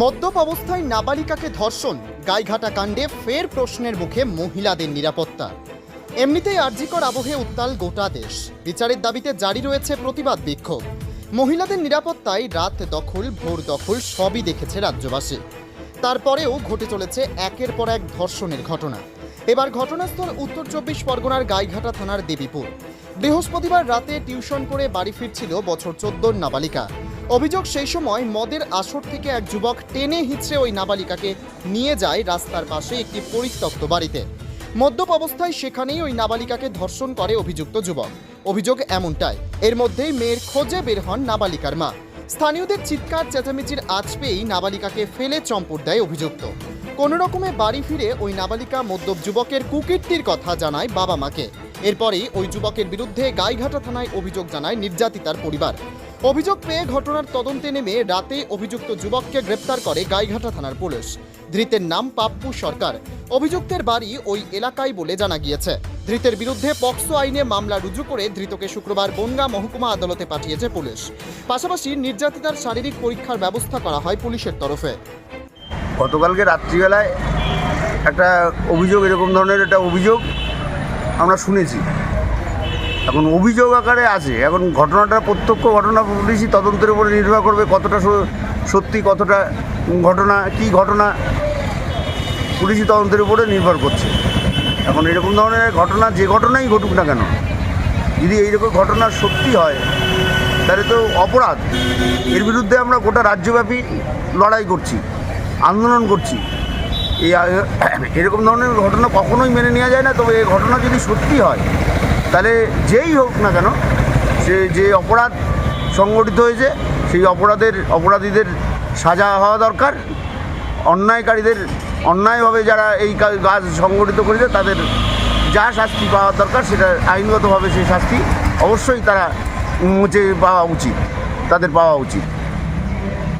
মদ্যপ অবস্থায় নাবালিকাকে ধর্ষণ। গাইঘাটা কাণ্ডে ফের প্রশ্নের মুখে মহিলাদের নিরাপত্তা। এমনিতেই আর্জিকর আবহে উত্তাল গোটা দেশ। বিচারের দাবিতে জারি রয়েছে প্রতিবাদ বিক্ষোভ। মহিলাদের নিরাপত্তায় রাত দখল, ভোর দখল সবই দেখেছে রাজ্যবাসী। তারপরেও ঘটে চলেছে একের পর এক ধর্ষণের ঘটনা। এবার ঘটনাস্থল উত্তর চব্বিশ পরগনার গাইঘাটা থানার দেবীপুর। বৃহস্পতিবার রাতে টিউশন করে বাড়ি ফিরছিল বছর চোদ্দোর নাবালিকা। অভিযোগ সেই সময় মদের আসর থেকে এক যুবক টেনে হিচড়ে ওই নাবালিকাকে নিয়ে যায় রাস্তার পাশে একটি পরিত্যক্ত বাড়িতে। মদ্যপ অবস্থায় সেখানেই ওই নাবালিকাকে ধর্ষণ করে অভিযুক্ত যুবক। অভিযোগ এমনটাই, এর মধ্যেই মেয়ের খোঁজে বের হন নাবালিকার মা। স্থানীয়দের চিৎকার চেঁচামেচির আজ পেয়েই নাবালিকাকে ফেলে চম্পট দেয় অভিযুক্ত। কোনো রকমে বাড়ি ফিরে ওই নাবালিকা মদ্যপ যুবকের কুকীর্তির কথা জানায় বাবা মাকে। এরপরেই ওই যুবকের বিরুদ্ধে গাইঘাটা থানায় অভিযোগ জানায় নির্যাতিতার পরিবার। অভিযোগ পেয়ে ঘটনার তদন্তে নেমে রাতে অভিযুক্ত যুবককে গ্রেপ্তার করে গাইঘাটা থানার পুলিশ। ধৃতের নাম পাপ্পু সরকার। অভিযুক্তের বাড়ি ওই এলাকায় বলে জানা গিয়েছে। ধৃতের বিরুদ্ধে পক্সো আইনে মামলা রুজু করে ধৃতকে শুক্রবার বনগা মহকুমা আদালতে পাঠিয়েছে পুলিশ। পাশাপাশি নির্যাতিতার শারীরিক পরীক্ষার ব্যবস্থা করা হয় পুলিশের তরফে। গতকালকে রাত্রিবেলায় একটা অভিযোগ, এরকম ধরনের একটা অভিযোগ আমরা শুনেছি। এখন অভিযোগ আকারে আছে। এখন ঘটনাটা, প্রত্যক্ষ ঘটনা পুলিশই তদন্তের উপরে নির্ভর করবে কতটা সত্যি, কতটা ঘটনা, কি ঘটনা। পুলিশি তদন্তের উপরে নির্ভর করছে। এখন এরকম ধরনের ঘটনা, যে ঘটনাই ঘটুক না কেন, যদি এইরকম ঘটনা সত্যি হয়, তাহলে তো অপরাধ। এর বিরুদ্ধে আমরা গোটা রাজ্যব্যাপী লড়াই করছি, আন্দোলন করছি। এই এরকম ধরনের ঘটনা কখনোই মেনে নেওয়া যায় না। তবে এই ঘটনা যদি সত্যি হয় তাহলে যেই হোক না কেন সে যে অপরাধ সংগঠিত হয়েছে, সেই অপরাধের, অপরাধীদের সাজা হওয়া দরকার। অন্যায়কারীদের, অন্যায়ভাবে যারা এই কাজ সংগঠিত করেছে, তাদের যা শাস্তি পাওয়ার দরকার, সেটা আইনগতভাবে সেই শাস্তি অবশ্যই তারা মুছে পাওয়া উচিত, তাদের পাওয়া উচিত।